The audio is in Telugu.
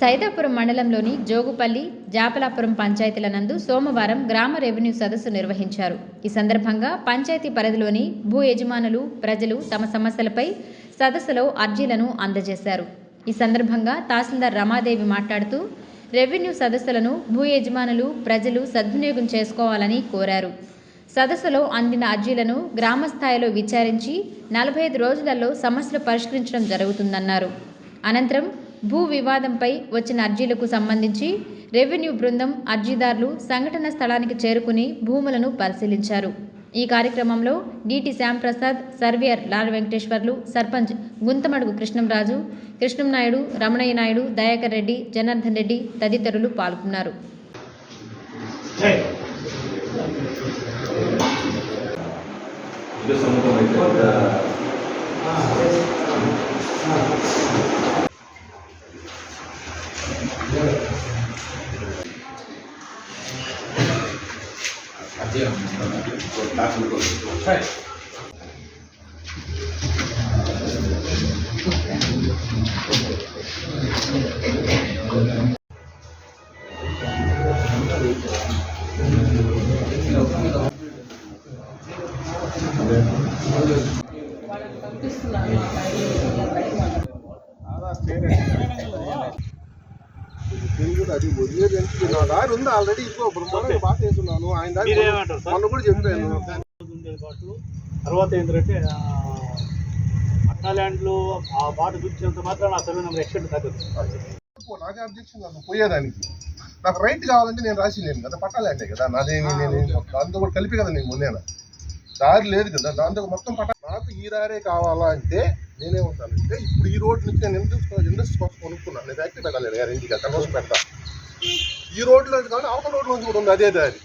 సైదాపురం మండలంలోని జోగుపల్లి జాపలాపురం పంచాయతీల నందు సోమవారం గ్రామ రెవెన్యూ సదస్సు నిర్వహించారు. ఈ సందర్భంగా పంచాయతీ పరిధిలోని భూ యజమానులు ప్రజలు తమ సమస్యలపై సదస్సులో అర్జీలను అందజేశారు. ఈ సందర్భంగా తహసీల్దార్ రమాదేవి మాట్లాడుతూ రెవెన్యూ సదస్సులను భూ యజమానులు ప్రజలు సద్వినియోగం చేసుకోవాలని కోరారు. సదస్సులో అందిన అర్జీలను గ్రామ స్థాయిలో విచారించి నలభై ఐదు రోజులలో సమస్యలు పరిష్కరించడం జరుగుతుందన్నారు. అనంతరం భూ వివాదంపై వచ్చిన అర్జీలకు సంబంధించి రెవెన్యూ బృందం అర్జీదారులు సంఘటన స్థలానికి చేరుకుని భూములను పరిశీలించారు. ఈ కార్యక్రమంలో డిటి శ్యాంప్రసాద్ సర్వేయర్ లాల్ వెంకటేశ్వర్లు సర్పంచ్ గుంతమడుగు కృష్ణంరాజు కృష్ణం నాయుడు రమణయ్య నాయుడు దయాకర్ రెడ్డి జనార్దన్ రెడ్డి తదితరులు పాల్గొన్నారు. રાજ્ય દાખલ કરું સાહેબ Nada, espera. తెలుగులో అది వదిలేదు అంటే నా దారి ఉంది ఆల్రెడీ ఇదిగో బ్రహ్మాండంగా బాగా చేస్తున్నాను. ఆయన దారి? మొన్న కూడా చెప్పాను తర్వాత ఏంటంటే ఆ, పట్టా ల్యాండ్లు ఆ బాట చూపించినంత మాత్రం నా సర్వే నెంబర్ ఎక్స్టెండ్ తగ్గదు. నాకే అబ్జెక్షన్ నాకు పోయేదానికి. నాకు రైట్ కావాలంటే నేను రాసి లేను కదా పట్టాలంటే కదా. నాదేమి నేను దాంతో కూడా కలిపి కదా నేను ఉన్నాను దారి లేదు కదా. దాంతో మొత్తం పట్ట నాకు ఈ దారే కావాలా అంటే నేనే ఇప్పుడు ఈ రోడ్ నుంచి నేను ఇండస్ట్రీ ఇండస్ట్రీ కోసం కొనుక్కున్నాను నేను ఫ్యాక్టరీ పెట్టాలి గారు ఇంటికి అక్కడ రోజు పెడతా. ఈ రోడ్లో కానీ అవతల రోడ్ నుంచి కూడా ఉంది అదే దారి.